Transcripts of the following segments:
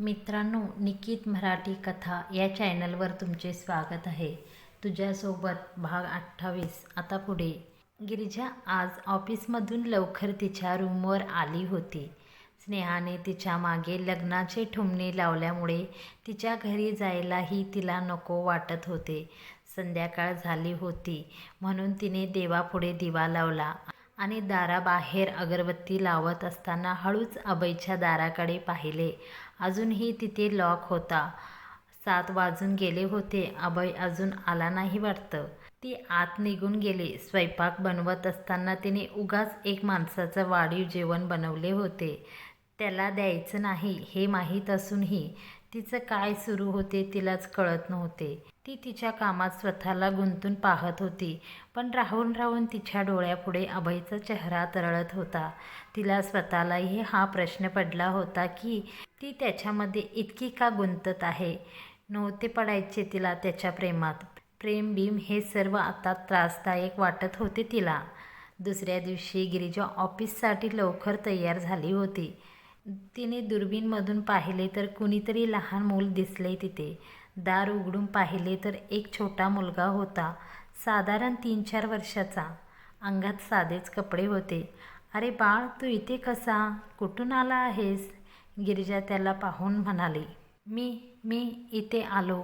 मित्रांनो निकित मराठी कथा या चॅनलवर तुमचे स्वागत आहे. तुझ्यासोबत भाग अठ्ठावीस. आता पुढे. गिरिजा आज ऑफिसमधून लवकर तिच्या रूमवर आली होती. स्नेहाने तिच्यामागे लग्नाचे ठुमणे लावल्यामुळे तिच्या घरी जायलाही तिला नको वाटत होते. संध्याकाळ झाली होती म्हणून तिने देवापुढे दिवा लावला आणि दाराबाहेर अगरबत्ती लावत असताना हळूच अभयच्या दाराकडे पाहिले. अजूनही तिथे लॉक होता. सात वाजून गेले होते. अभय अजून आला नाही वाटतं. ती आत निघून गेली. स्वयंपाक बनवत असताना तिने उगाच एक माणसाचं वाढीव जेवण बनवले होते. त्याला द्यायचं नाही हे माहीत असूनही तिचं काय सुरू होते तिलाच कळत नव्हते. ती तिच्या कामात स्वतःला गुंतून पाहत होती पण राहून राहून तिच्या डोळ्यापुढे अभयचा चेहरा तरळत होता. तिला स्वतःलाही हा प्रश्न पडला होता की ती त्याच्यामध्ये इतकी का गुंतत आहे? नव्हते पडायचे तिला त्याच्या प्रेमात. प्रेम भीम हे सर्व आता त्रासदायक वाटत होते तिला. दुसऱ्या दिवशी गिरिजा ऑफिससाठी लवकर तयार झाली होती. तिने दुर्बीणमधून पाहिले तर कुणीतरी लहान मूल दिसले तिथे. दार उघडून पाहिले तर एक छोटा मुलगा होता साधारण तीन चार वर्षाचा. अंगात साधेच कपडे होते. अरे बाळ तू इथे कसा? कुठून आला आहेस? गिरिजा त्याला पाहून म्हणाली. मी मी इथे आलो.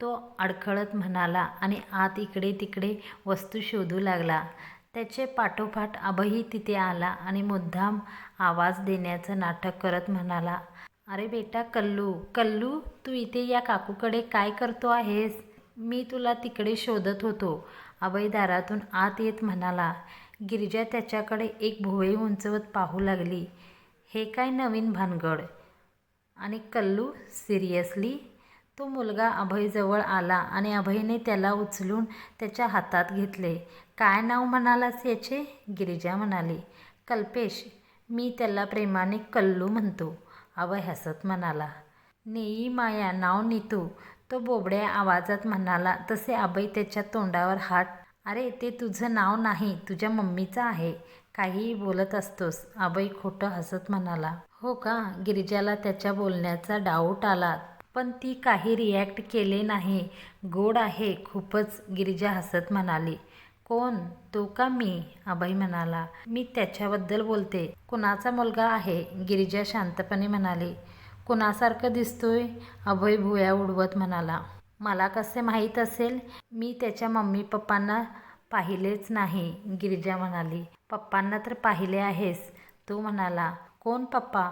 तो अडखळत म्हणाला आणि आत इकडे तिकडे वस्तू शोधू लागला. त्याचे पाठोपाठ आबही तिथे आला आणि मुद्दाम आवाज देण्याचं नाटक करत म्हणाला अरे बेटा कल्लू कल्लू तू इथे या काकूकडे काय करतो आहेस? मी तुला तिकडे शोधत होतो. अभय दारातून आत येत म्हणाला गिरिजा त्याच्याकडे एक भुवई उंचवत पाहू लागली. हे काय नवीन भानगड? आणि कल्लू सिरियसली तो मुलगा अभयजवळ आला आणि अभयने त्याला उचलून त्याच्या हातात घेतले. काय नाव म्हणालास याचे? गिरिजा म्हणाली. कल्पेश मी त्याला प्रेमाने कल्लू म्हणतो अभय हसत म्हणाला. नेई माया नाव नीतू तो बोबड्या आवाजात म्हणाला. तसे अभय त्याच्या तोंडावर हात अरे ते तुझं नाव नाही तुझ्या मम्मीचं आहे काहीही बोलत असतोस. अभय खोटं हसत म्हणाला. हो का? गिरिजाला त्याच्या बोलण्याचा डाऊट आला. पण ती काही रिॲक्ट केले नाही. गोड आहे खूपच गिरिजा हसत म्हणाली. कोण? तो का मी? अभय म्हणाला. मी त्याच्याबद्दल बोलते. कुणाचा मुलगा आहे? गिरिजा शांतपणे म्हणाली. कुणासारखं दिसतोय? अभय भुया उडवत म्हणाला. मला कसे माहीत असेल? मी त्याच्या मम्मी पप्पांना पाहिलेच नाही गिरिजा म्हणाली. पप्पांना तर पाहिले आहेस तो म्हणाला. कोण पप्पा?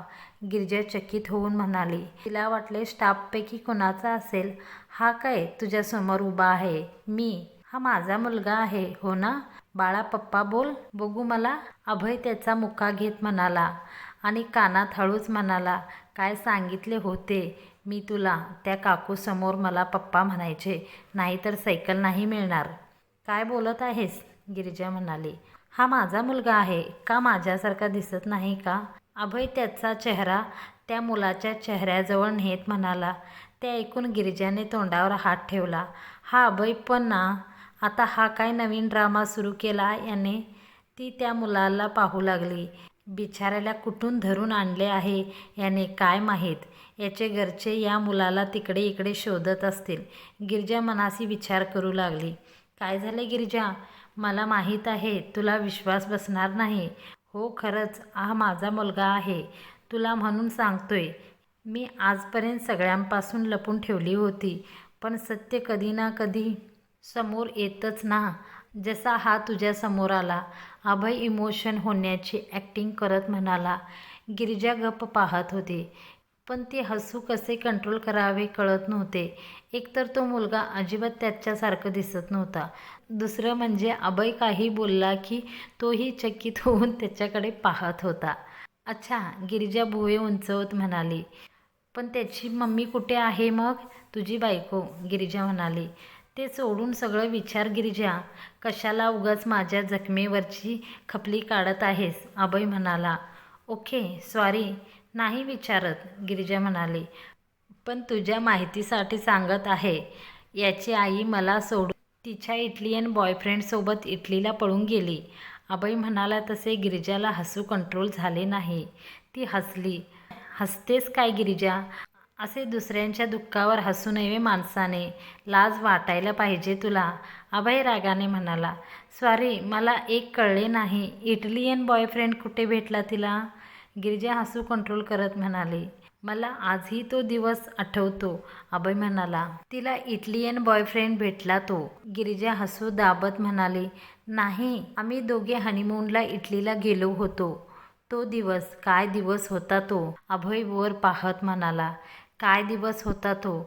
गिरजा चकित होऊन म्हणाली. तिला वाटले स्टाफपैकी कोणाचा असेल. हा काय तुझ्यासमोर उभा आहे? मी? हा माझा मुलगा आहे हो ना? बाळा पप्पा बोल बघू मला. अभय त्याचा मुका घेत म्हणाला आणि कानात हळूच म्हणाला काय सांगितले होते मी तुला? त्या काकूसमोर मला पप्पा म्हणायचे नाहीतर सायकल नाही मिळणार. काय बोलत आहेस? गिरिजा म्हणाली. हा माझा मुलगा आहे. का माझ्यासारखा दिसत नाही का? अभय त्याचा चेहरा त्या मुलाच्या चेहऱ्याजवळ नेत म्हणाला. ते ऐकून गिरिजाने तोंडावर हात ठेवला. हा अभय पण ना आता हा काय नवीन ड्रामा सुरू केला याने? ती त्या मुलाला पाहू लागली. बिचाऱ्याला कुठून धरून आणले आहे याने काय माहीत? याचे घरचे या मुलाला तिकडे इकडे शोधत असतील. गिरिजा मनासी विचार करू लागली. काय झाले गिरिजा? मला माहीत आहे तुला विश्वास बसणार नाही. हो खरंच. हा माझा मुलगा आहे. तुला म्हणून सांगतोय. मी आजपर्यंत सगळ्यांपासून लपून ठेवली होती पण सत्य कधी ना कधी समोर येतच ना. जसा हा तुझ्या समोर आला. अभय इमोशन होण्याची ॲक्टिंग करत म्हणाला. गिरिजा गप्प पाहत होते. पण ते हसू कसे कंट्रोल करावे कळत नव्हते. एकतर तो मुलगा अजिबात त्याच्यासारखं दिसत नव्हता. दुसरं म्हणजे अभय काही बोलला की तोही चकित होऊन त्याच्याकडे पाहत होता. अच्छा गिरिजा भुवे उंचवत म्हणाली पण त्याची मम्मी कुठे आहे मग? तुझी बायको गिरिजा म्हणाली. ते सोडून सगळं विचार गिरिजा. कशाला उगाच माझ्या जखमेवरची खपली काढत आहेस? अभय म्हणाला. ओके सॉरी नाही विचारत गिरिजा म्हणाली. पण तुझ्या माहितीसाठी सांगत आहे. याची आई मला सोडून तिच्या इटलियन बॉयफ्रेंडसोबत इटलीला पळून गेली. अभय म्हणाला तसे गिरिजाला हसू कंट्रोल झाले नाही. ती हसली. हसतेस काय गिरिजा? असे दुसऱ्यांच्या दुःखावर हसू नये माणसाने. लाज वाटायला पाहिजे तुला. अभय रागाने म्हणाला सॉरी मला एक कळले नाही. इटलियन बॉयफ्रेंड कुठे भेटला तिला? गिरिजा हसू कंट्रोल करत म्हणाले मला आजही तो दिवस आठवतो अभय म्हणाला. तिला इटलियन बॉयफ्रेंड भेटला तो. गिरिजा हसू दाबत म्हणाले नाही आम्ही दोघे हनीमूनला इटलीला गेलो होतो. तो दिवस काय दिवस होता तो? अभय वर पाहत म्हणाला काय दिवस होता तो?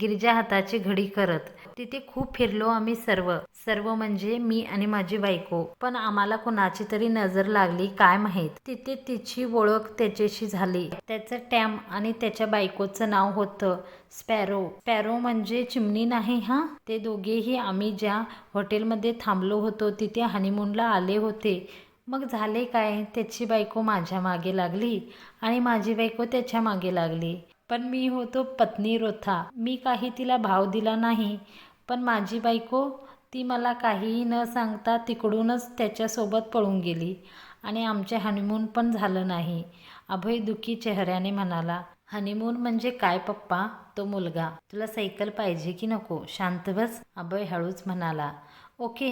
गिरिजा हाताची घडी करत तिथे खूप फिरलो आम्ही सर्व. सर्व म्हणजे मी आणि माझी बायको. पण आम्हाला कोणाची तरी नजर लागली काय माहीत? तिथे तिची ओळख त्याच्याशी झाली. त्याचं टॅम आणि त्याच्या बायकोचं नाव होतं स्पॅरो. स्पॅरो म्हणजे चिमणी नाही हा? ते दोघेही आम्ही ज्या हॉटेलमध्ये थांबलो होतो तिथे हनीमूनला आले होते. मग झाले काय? त्याची बायको माझ्या मागे लागली आणि माझी बायको त्याच्यामागे लागली. पण मी होतो पत्नी रोथा. मी काही तिला भाव दिला नाही. पण माझी बायको ती मला काहीही न सांगता तिकडूनच त्याच्यासोबत पळून गेली आणि आमचे हनीमून पण झालं नाही. अभय दुखी चेहऱ्याने म्हणाला हनीमून म्हणजे काय पप्पा? तो मुलगा. तुला सायकल पाहिजे की नको? शांत बस. अभय हळूच म्हणाला ओके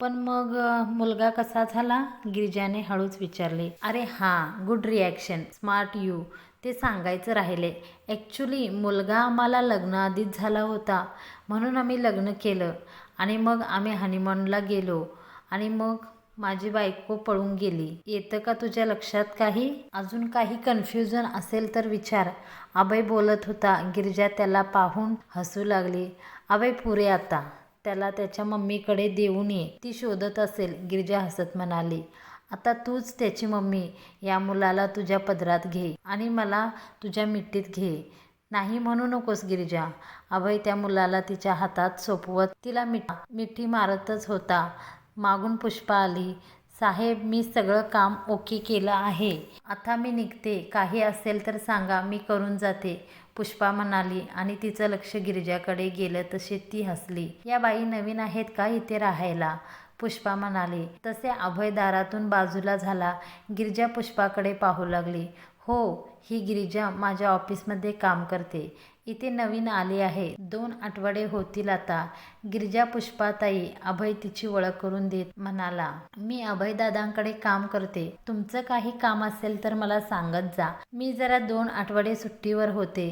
पण मग मुलगा कसा झाला? गिरिजाने हळूच विचारले अरे हां गुड रिॲक्शन. Smart you. ते सांगायचं राहिले. ॲक्च्युली मुलगा आम्हाला लग्नाआधीच झाला होता म्हणून आम्ही लग्न केलं आणि मग आम्ही हनीमूनला गेलो आणि मग माझी बायको पळून गेली. येतं का तुझ्या लक्षात काही? अजून काही कन्फ्युजन असेल तर विचार. अभय बोलत होता. गिरिजा त्याला पाहून हसू लागली. अभय पुरे आता. त्याला त्याच्या मम्मीकडे देऊन ये. ती शोधत असेल. गिरजा हसत म्हणाली. आता तूच त्याची मम्मी या मुलाला तुझ्या पदरात घे आणि मला तुझ्या मिठीत घे. नाही म्हणू नकोस गिरिजा. अभय त्या मुलाला तिच्या हातात सोपवत तिला मिठ मिठी मारतच होता. मागून पुष्पा आली. साहेब मी सगळं काम ओके केलं आहे. आता मी निघते. काही असेल तर सांगा मी करून जाते. पुष्पा म्हणाली आणि तिचं लक्ष गिरिजाकडे गेलं तशी ती हसली. या बाई नवीन आहेत का इथे राहायला? पुष्पा म्हणाली तसे अभय दारातून बाजूला झाला गिरिजा पुष्पाकडे पाहू लागली. हो ही गिरिजा माझ्या ऑफिसमध्ये काम करते. इथे नवीन आली आहे. दोन आठवडे होतील आता. गिरिजा पुष्पाताई अभय तिची ओळख करून देत म्हणाला मी अभय दादांकडे काम करते. तुमचं काही काम असेल तर मला सांगत जा. मी जरा दोन आठवडे सुट्टीवर होते.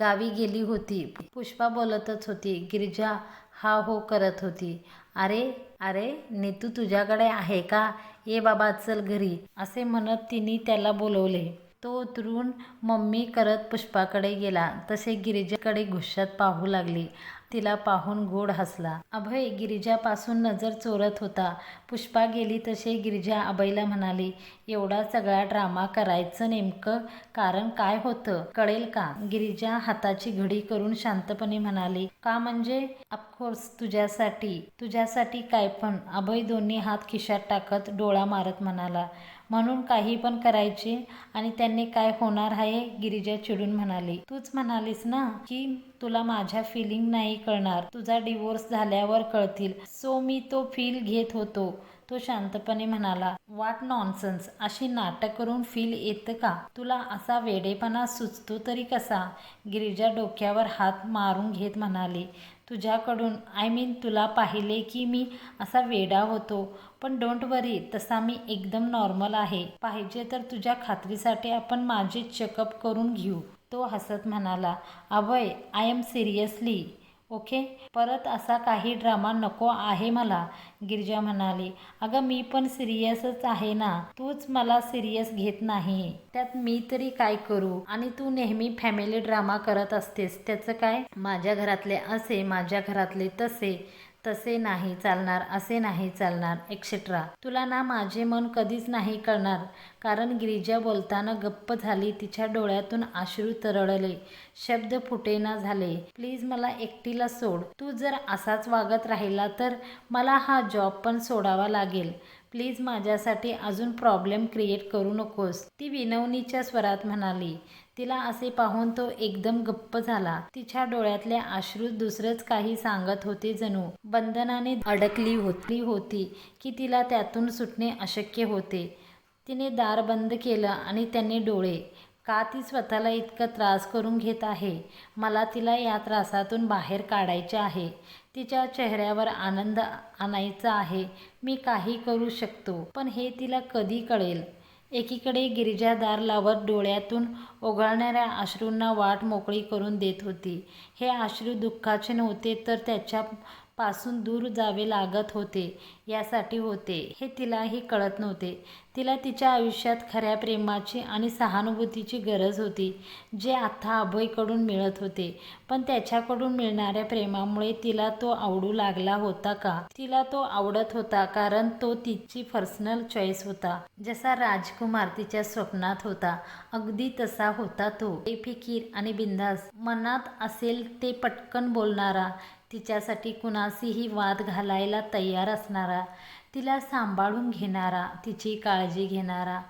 गावी गेली होती. पुष्पा बोलतच होती गिरिजा हा हो करत होती. अरे अरे नीतू तुझ्याकडे आहे का? ये बाबा चल घरी असे म्हणत तिने त्याला बोलवले. तो उतरून मम्मी करत पुष्पाकडे गेला. तसे गिरिजाकडे घुशात पाहू लागली. तिला पाहून गोड हसला. अभय गिरिजापासून नजर चोरत होता. पुष्पा गेली तसे गिरिजा अभयला म्हणाली एवढा सगळा ड्रामा करायचं नेमकं? कारण काय होतं? कळेल का? गिरिजा हाताची घडी करून शांतपणे म्हणाली का म्हणजे? अफकोर्स तुझ्यासाठी. तुझ्यासाठी काय पण. अभय दोन्ही हात खिशात टाकत डोळा मारत म्हणाला म्हणून काही पण करायचे आणि त्यांनी काय होणार आहे गिरिजा चिडून म्हणाली. तूच म्हणालीस ना की तुला माझ्या फिलिंग नाही कळणार. तुझा डिवोर्स झाल्यावर कळतील. सो मी तो फील घेत होतो. तो शांतपणे म्हणाला वाट नॉनसन्स अशी नाटक करून फील येतं का? तुला असा वेडेपणा सुचतो तरी कसा? गिरिजा डोक्यावर हात मारून घेत म्हणाली तुझ्याकडून आय मीन तुला पाहिले की मी असा वेडा होतो. पण डोंट वरी तसा मी एकदम नॉर्मल आहे. पाहिजे तर तुझ्या खात्रीसाठी आपण माझे चेकअप करून घेऊ तो हसत म्हणाला. Abhay I am seriously okay परत असा काही ड्रामा नको आहे मला गिरिजा म्हणाली. अगं मी पण सिरियसच आहे ना तूच मला सिरियस घेत नाही. त्यात मी तरी काय करू? आणि तू नेहमी फॅमिली ड्रामा करत असतेस त्याचं काय? माझ्या घरातले असे माझ्या घरातले तसे. तसे नाही चालणार असे नाही चालणार एक्सेट्रा तुला ना माझे मन कधीच नाही कळणार. कारण गिरिजा बोलताना गप्प झाली तिच्या डोळ्यातून आश्रू तरळले. शब्द फुटेना झाले. प्लीज मला एकटीला सोड. तू जर असाच वागत राहिला तर मला हा जॉब पण सोडावा लागेल. प्लीज माझ्यासाठी अजून प्रॉब्लेम क्रिएट करू नकोस. ती विनवणीच्या स्वरात म्हणाली. तिला असे पाहून तो एकदम गप्प झाला. तिच्या डोळ्यातले अश्रू दुसरंच काही सांगत होते जणू. बंधनाने अडकली होती होती की तिला त्यातून सुटणे अशक्य होते. तिने दार बंद केलं आणि त्यांनी डोळे. का ती स्वतःला इतकं त्रास करून घेत आहे? मला तिला या त्रासातून बाहेर काढायचे आहे. तिच्या चेहऱ्यावर आनंद आणायचा आहे. मी काही करू शकतो. पण हे तिला कधी कळेल? एकीकडे गिरिजादार लावत डोळ्यातून ओघळणाऱ्या अश्रूंना वाट मोकळी करून देत होती. हे अश्रू दुःखाचे नव्हते तर त्याच्या पासून दूर जावे लागत होते यासाठी होते. हे तिलाही कळत नव्हते. तिला तिच्या आयुष्यात खऱ्या प्रेमाची आणि सहानुभूतीची गरज होती जे आता अभयकडून मिळत होते. पण त्याच्याकडून मिळणाऱ्या प्रेमामुळे तिला तो आवडू लागला होता का? तिला तो आवडत होता कारण तो तिची पर्सनल चॉईस होता जसा राजकुमार तिच्या स्वप्नात होता. अगदी तसा होता तो. बेफिकीर आणि बिंदास मनात असेल ते पटकन बोलणारा तिच्यासाठी कुणाशीही वाद घालायला तयार असणारा तिला सांभाळून घेणारा तिची काळजी घेणारा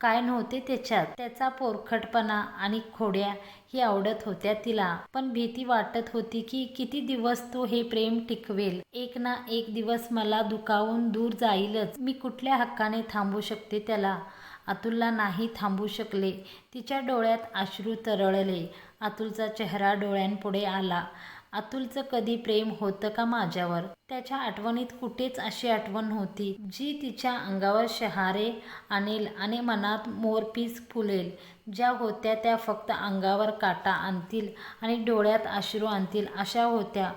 काय नव्हते त्याच्यात. त्याचा पोरखटपणा आणि खोड्या ही आवडत होत्या तिला. पण भीती वाटत होती की किती दिवस तो हे प्रेम टिकवेल. एक ना एक दिवस मला दुखावून दूर जाईलच. मी कुठल्या हक्काने थांबू शकते त्याला? अतुलला नाही थांबू शकले. तिच्या डोळ्यात अश्रू तरळले. अतुलचा चेहरा डोळ्यांपुढे आला. अतुलचं कधी प्रेम होतं का माझ्यावर? त्याच्या आठवणीत कुठेच अशी आठवण होती जी तिच्या अंगावर शहारे आणेल आणि मनात मोरपीस फुलेल. ज्या होत्या त्या फक्त अंगावर काटा आणतील आणि डोळ्यात अश्रू आणतील. अशा होत्या.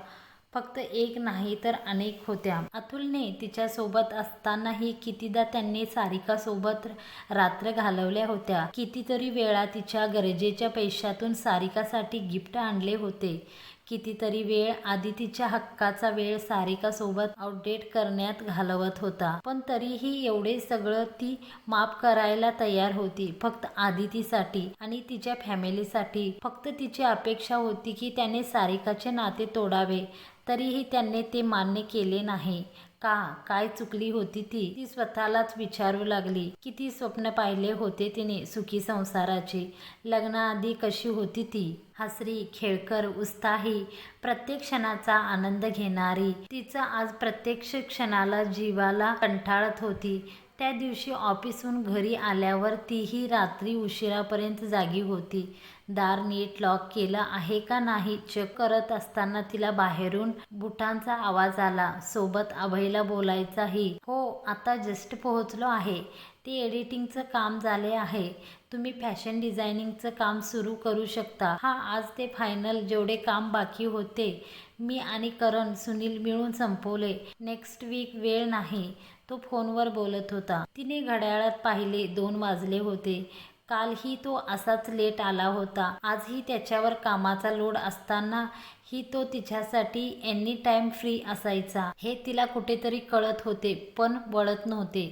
फक्त एक नाही तर अनेक होत्या. अतुलने तिच्यासोबत असतानाही कितीदा त्यांनी सारिकासोबत रात्र घालवल्या होत्या. कितीतरी वेळा तिच्या गरजेच्या पैशातून सारिकासाठी गिफ्ट आणले होते. कितीतरी वेळ आधी तिच्या हक्काचा वेळ सारिकासोबत अपडेट करण्यात घालवत होता. पण तरीही एवढे सगळं ती माफ करायला तयार होती फक्त आदितीसाठी आणि तिच्या फॅमिलीसाठी फक्त तिची अपेक्षा होती की त्याने सारिकाचे नाते तोडावे तरीही त्यांनी ते मान्य केले नाही. का? काय चुकली होती ती? ती स्वतःलाच विचारू लागली. किती स्वप्न पाहिले होते तिने सुखी संसाराचे. लग्नाआधी कशी होती ती? हसरी खेळकर उत्साही प्रत्येक क्षणाचा आनंद घेणारी. तिचं आज प्रत्यक्ष क्षणाला जीवाला कंटाळत होती. त्या दिवशी ऑफिसहून घरी आल्यावर तीही रात्री उशिरापर्यंत जागी होती. दार नीट लॉक केलं आहे का नाही? चेक करत असताना तिला बाहेरून बुटांचा आवाज आला. सोबत अभयला बोलायचाही. हो आता जस्ट पोहोचलो आहे. ते एडिटिंगचं काम झाले आहे. तुम्ही फॅशन डिझायनिंगचं काम सुरू करू शकता. हा आज ते फायनल जेवढे काम बाकी होते मी आणि करण सुनील मिळून संपवले. नेक्स्ट वीक वेळ नाही तो फोनवर बोलत होता. तिने घड्याळात पाहिले दोन वाजले होते. कालही तो असाच लेट आला होता. आजही त्याच्यावर कामाचा लोड असताना ही तो तिच्यासाठी एनी टाइम फ्री असायचा. हे तिला कुठेतरी कळत होते पण वळत नव्हते.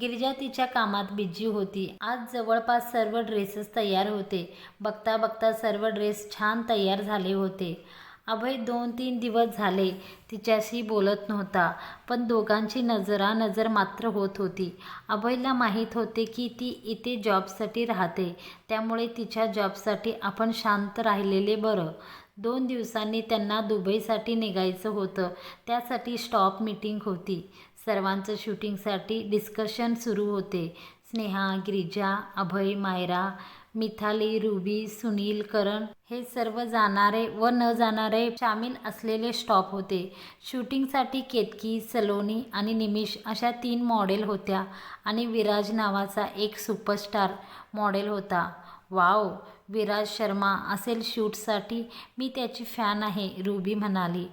गिरिजा तिच्या कामात बिझी होती. आज जवळपास सर्व ड्रेसेस तयार होते. बघता बघता सर्व ड्रेस छान तयार झाले होते. अभय दोन तीन दिवस झाले तिच्याशी बोलत नव्हता पण दोघांची नजरानजर मात्र होत होती. अभयला माहीत होते की ती इथे जॉबसाठी राहते त्यामुळे तिच्या जॉबसाठी आपण शांत राहिलेले बरं. दोन दिवसांनी त्यांना दुबईसाठी निघायचं होतं त्यासाठी स्टॉप मीटिंग होती. सर्वांचं शूटिंगसाठी डिस्कशन सुरू होते. स्नेहा गिरिजा अभय मायरा मिथाली रुबी सुनील करण हे सर्व जाणारे व न जाणारे सामील असलेले स्टॉप होते. शूटिंगसाठी केतकी सलोनी आणि निमिष अशा तीन मॉडेल होत्या आणि विराज नावाचा एक सुपरस्टार मॉडेल होता. वाव विराज शर्मा असेल शूटसाठी मी त्याची फॅन आहे रुबी म्हणाली.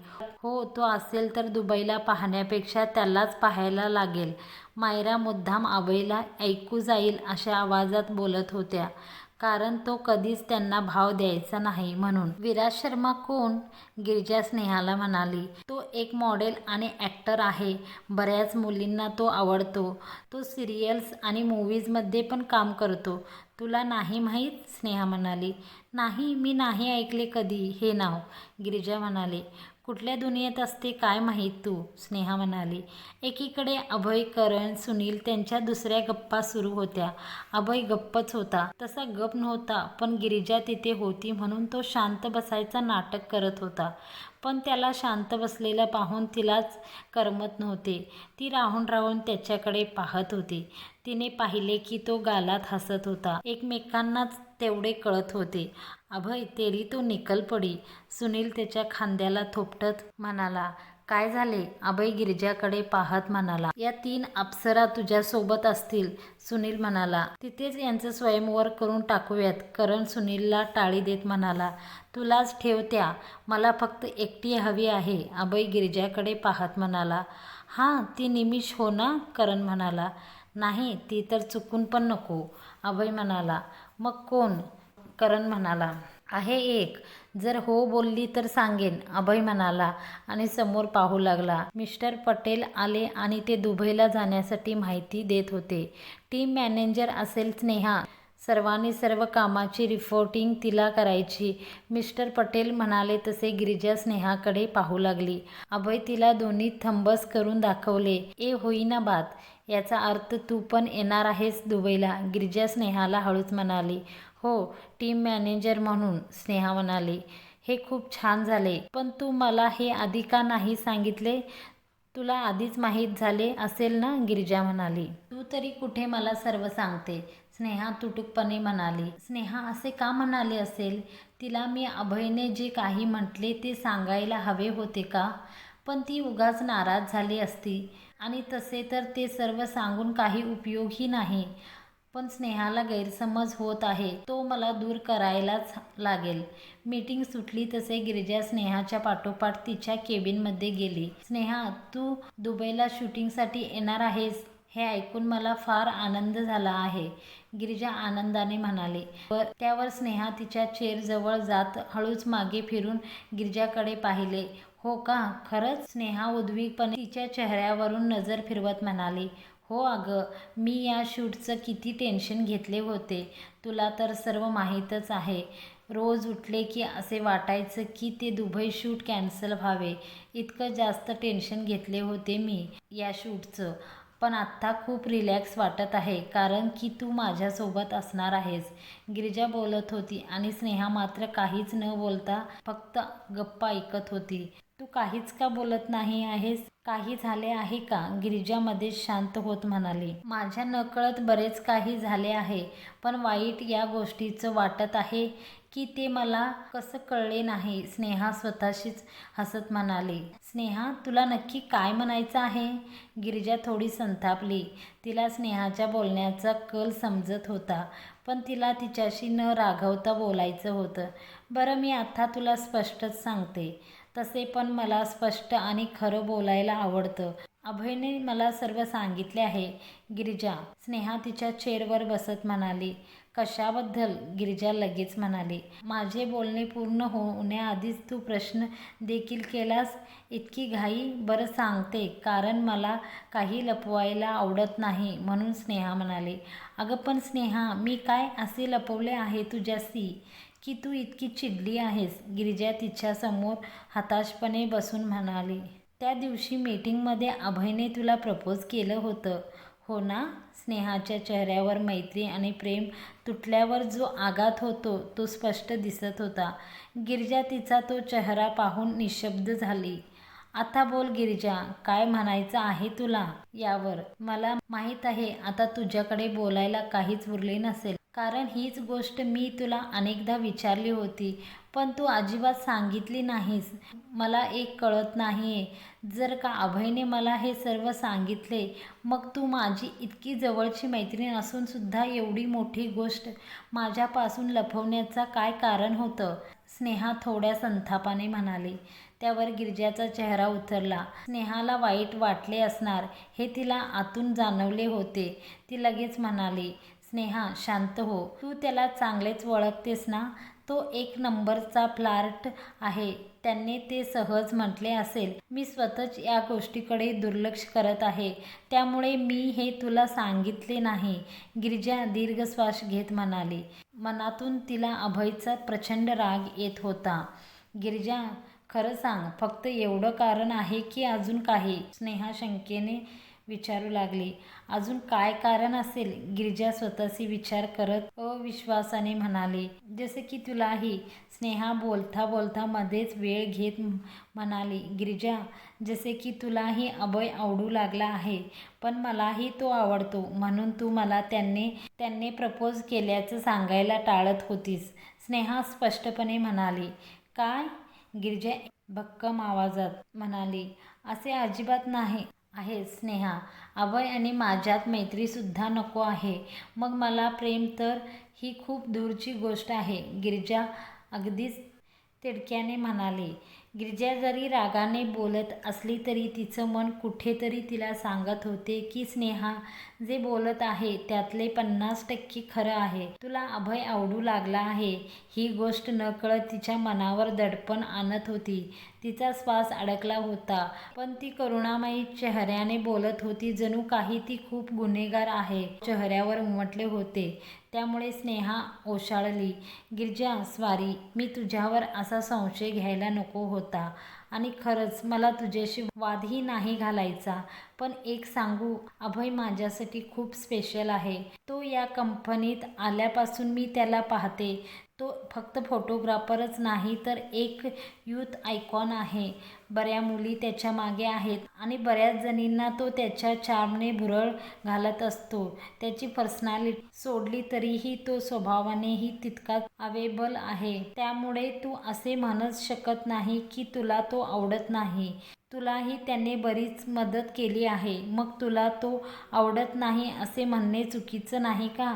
हो तो असेल तर दुबईला पाहण्यापेक्षा त्यालाच पाहायला लागेल. मायरा मुद्दाम आवईला ऐकू जाईल अशा आवाजात बोलत होत्या. कारण तो कधीच त्यांना भाव द्यायचा नाही म्हणून. विराज शर्मा कोण? गिरिजा स्नेहाला म्हणाली. तो एक मॉडेल आणि ॲक्टर आहे. बऱ्याच मुलींना तो आवडतो. तो सिरियल्स आणि मूवीजमध्ये पण काम करतो. तुला नाही माहीत? स्नेहा म्हणाली. नाही मी नाही ऐकले कधी. हे नाव. गिरिजा म्हणाले. कुठल्या दुनियेत असते काय माहीत तू? स्नेहा म्हणाली. एकीकडे अभय करण सुनील त्यांच्या दुसऱ्या गप्पा सुरू होत्या. अभय गप्पच होता. तसा गप नव्हता पण गिरिजा तिथे होती म्हणून तो शांत बसायचा नाटक करत होता. पण त्याला शांत बसलेला पाहून तिलाच करमत नव्हते. ती राहून राहून त्याच्याकडे पाहत होती. तिने पाहिले की तो गालात हसत होता. एकमेकांनाच तेवढे कळत होते. अभय तेरी तू निकल पडी. सुनील त्याच्या खांद्याला थोपटत म्हणाला काय झाले? अभय गिरिजाकडे पाहत म्हणाला या तीन अप्सरा तुझ्यासोबत असतील. सुनील म्हणाला तिथेच यांचं स्वयंवर करून टाकूयात. करण सुनीलला टाळी देत म्हणाला तुलाच ठेवत्या मला फक्त एकटी हवी आहे. अभय गिरिजाकडे पाहत म्हणाला हां ती निमिष हो ना? करण म्हणाला नाही ती तर चुकून पण नको. अभय म्हणाला मग कोण? करण म्हणाला आहे एक. जर हो बोलली तर सांगेन अभय म्हणाला आणि समोर पाहू लागला. मिस्टर पटेल आले आणि ते दुबईला जाण्यासाठी माहिती देत होते. टीम मॅनेजर असेल स्नेहा. सर्वांनी सर्व कामाची रिपोर्टिंग तिला करायची. मिस्टर पटेल म्हणाले तसे गिरिजा स्नेहाकडे पाहू लागली. अभय तिला दोन्ही थंबस करून दाखवले. ए होईना बात. याचा अर्थ तू पण येणार आहेस दुबईला गिरिजा स्नेहाला हळूच म्हणाली. हो टीम मॅनेजर म्हणून स्नेहा म्हणाली. हे खूप छान झाले. पण तू मला हे आधी का नाही सांगितले? तुला आधीच माहीत झाले असेल ना? गिरिजा म्हणाली. तू तरी कुठे मला सर्व सांगते? स्नेहा तुटुकपणे म्हणाली. स्नेहा असे का म्हणाले असेल? तिला मी अभयने जे काही म्हटले ते सांगायला हवे होते का? पण ती उगाच नाराज झाली असती. आणि तसे तर ते सर्व सांगून काही उपयोगही नाही. पण स्नेहाला गैरसमज होत आहे. तो मला दूर करायलाच लागेल. मीटिंग सुटली तसे गिरिजा स्नेहाच्या पाठोपाठ तिच्या केबिनमध्ये गेली. स्नेहा तू दुबईला शूटिंगसाठी येणार आहेस हे ऐकून मला फार आनंद झाला आहे गिरिजा आनंदाने म्हणाले. व त्यावर स्नेहा तिच्या चेअरजवळ जात हळूच मागे फिरून गिरिजाकडे पाहिले. हो का? खरंच? स्नेहा उद्वीकपणे तिच्या चेहऱ्यावरून नजर फिरवत म्हणाली. हो अगं मी या शूटचं किती टेन्शन घेतले होते. तुला तर सर्व माहीतच आहे. रोज उठले की असे वाटायचं की ते दुबई शूट कॅन्सल व्हावे. इतकं जास्त टेन्शन घेतले होते मी या शूटचं. पण आत्ता खूप रिलॅक्स वाटत आहे कारण की तू माझ्यासोबत असणार आहेस. गिरिजा बोलत होती आणि स्नेहा मात्र काहीच न बोलता फक्त गप्पा ऐकत होती. तू काहीच का बोलत नाही आहेस? काही झाले आहे का? गिरिजामध्ये शांत होत म्हणाली. माझ्या नकळत बरेच काही झाले आहे पण वाईट या गोष्टीचं वाटत आहे की ते मला कसं कळले नाही? स्नेहा स्वतःशीच हसत म्हणाली. स्नेहा तुला नक्की काय म्हणायचं आहे? गिरिजा थोडी संतापली. तिला स्नेहाच्या बोलण्याचा कल समजत होता पण तिला तिच्याशी न रागवता बोलायचं होतं. बरं मी आता तुला स्पष्टच सांगते. तसे पण मला स्पष्ट आणि खरं बोलायला आवडतं. अभयने मला सर्व सांगितले आहे. गिरिजा स्नेहा तिच्या चेअरवर बसत म्हणाली. कशाबद्दल? गिरिजा लगेच म्हणाली. माझे बोलणे पूर्ण होण्याआधीच तू प्रश्न देखील केलास? इतकी घाई? बरं सांगते. कारण मला काही लपवायला आवडत नाही म्हणून स्नेहा म्हणाली. अगं पण स्नेहा मी काय असे लपवले आहे तुझ्याशी? की तू इतकी चिडली आहेस गिरिजा तिच्यासमोर हताशपणे बसून म्हणाली. त्या दिवशी मीटिंगमध्ये अभयने तुला प्रपोज केलं होतं. हो ना? स्नेहाच्या चेहऱ्यावर मैत्री आणि प्रेम तुटल्यावर जो आघात होतो तो स्पष्ट दिसत होता. गिरिजा तिचा तो चेहरा पाहून निशब्द झाली. आता बोल गिरिजा काय म्हणायचं आहे तुला? यावर. मला माहीत आहे आता तुझ्याकडे बोलायला काहीच उरले नसेल. कारण हीच गोष्ट मी तुला अनेकदा विचारली होती पण तू अजिबात सांगितली नाहीस. मला एक कळत नाही जर का अभयने मला हे सर्व सांगितले मग तू माझी इतकी जवळची मैत्रीण असूनसुद्धा एवढी मोठी गोष्ट माझ्यापासून लपवण्याचा काय कारण होतं? स्नेहा थोड्या संतापाने म्हणाली. त्यावर गिरजाचा चेहरा उतरला. स्नेहाला वाईट वाटले असणार हे तिला आतून जाणवले होते. ती लगेच म्हणाली स्नेहा शांत हो. तू त्याला चांगलेच ओळखतेस ना? तो एक नंबरचा फ्लार्ट आहे. त्यांनी ते सहज म्हटले असेल. मी स्वतःच या गोष्टीकडे दुर्लक्ष करत आहे. त्यामुळे मी हे तुला सांगितले नाही. गिरिजा दीर्घ श्वास घेत म्हणाली. मनातून तिला अभयचा प्रचंड राग येत होता. गिरिजा खरं सांग फक्त एवढं कारण आहे की अजून काही? स्नेहा शंकेने विचारू लागली. अजून काय कारण असेल? गिरिजा स्वतःशी विचार करत अविश्वासाने म्हणाली जसे की तुलाही स्नेहा बोलता बोलता मध्येच वेळ घेत म्हणाली गिरिजा जसे की तुलाही अभय आवडू लागला आहे पण मलाही तो आवडतो. म्हणून तू मला त्यांनी त्यांनी प्रपोज केल्याचं सांगायला टाळत होतीस. स्नेहा स्पष्टपणे म्हणाली काय? गिरिजा भक्कम आवाजात म्हणाली असे अजिबात नाही. आहे स्नेहा. अभय आणि माझ्यात मैत्रीसुद्धा नको आहे. मग मला प्रेम तर ही खूप दूरची गोष्ट आहे. गिरिजा अगदीच तिडक्याने म्हणाले गिरजा जरी रागाने बोलत असली तरी तिचं मन कुठेतरी तिला सांगत होते की स्नेहा जे बोलत आहे त्यातले पन्नास टक्के खरं आहे. तुला अभय आवडू लागला आहे. ही गोष्ट नकळत तिच्या मनावर दडपण आणत होती. तिचा श्वास अडकला होता पण ती करुणामयी चेहऱ्याने बोलत होती जणू काही ती खूप गुन्हेगार आहे. चेहऱ्यावर उमटले होते. त्यामुळे स्नेहा ओशाळली गिरजा स्वारी मी तुझ्यावर असा संशय घ्यायला नको होता. आणि खरंच मला तुझ्याशी वादही नाही घालायचा. पण एक सांगू अभय माझ्यासाठी खूप स्पेशल आहे. तो या कंपनीत आल्यापासून मी त्याला पाहते. तो फक्त फोटोग्राफरच नाही तर एक यूथ आयकॉन आहे. बऱ्या मुली त्याच्यामागे आहेत आणि बऱ्याच जणींना तो त्याच्या चार्मने भुरळ घालत असतो. त्याची पर्सनॅलिटी सोडली तरीही तो स्वभावानेही तितकाच अवेबल आहे. त्यामुळे तू असे म्हणत शकत नाही की तुला तो आवडत नाही. तुलाही त्याने बरीच मदत केली आहे. मग तुला तो आवडत नाही असे म्हणणे चुकीचं नाही का?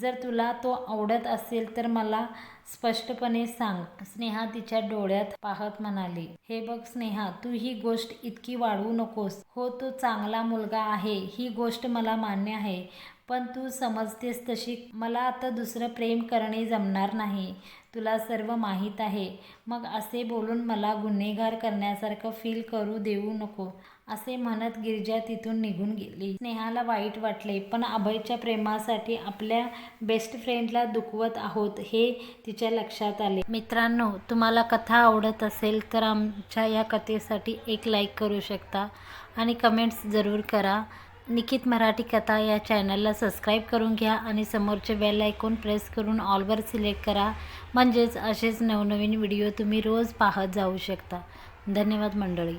जर तुला तो आवडत असेल तर मला स्पष्टपणे सांग. स्नेहा तिच्या डोळ्यात पाहत म्हणाली हे बघ स्नेहा तू ही गोष्ट इतकी वाढवू नकोस. हो तो चांगला मुलगा आहे ही गोष्ट मला मान्य आहे. पण तू समजतेस तशी मला आता दुसरं प्रेम करणे जमणार नाही. तुला सर्व माहीत आहे. मग असे बोलून मला गुन्हेगार करण्यासारखं फील करू देऊ नको. असे म्हणत गिरिजा तिथून निघून गेली. स्नेहाला वाईट वाटले पण अभयच्या प्रेमासाठी आपल्या बेस्ट फ्रेंडला दुखवत आहोत हे तिच्या लक्षात आले. मित्रांनो तुम्हाला कथा आवडत असेल तर आमच्या या कथेसाठी एक लाईक करू शकता आणि कमेंट्स जरूर करा. निकित मराठी कथा या चॅनलला सबस्क्राईब करून घ्या आणि समोरचे बेल ऐकून प्रेस करून ऑलवर सिलेक्ट करा. म्हणजेच असेच नवनवीन व्हिडिओ तुम्ही रोज पाहत जाऊ शकता. धन्यवाद मंडळी.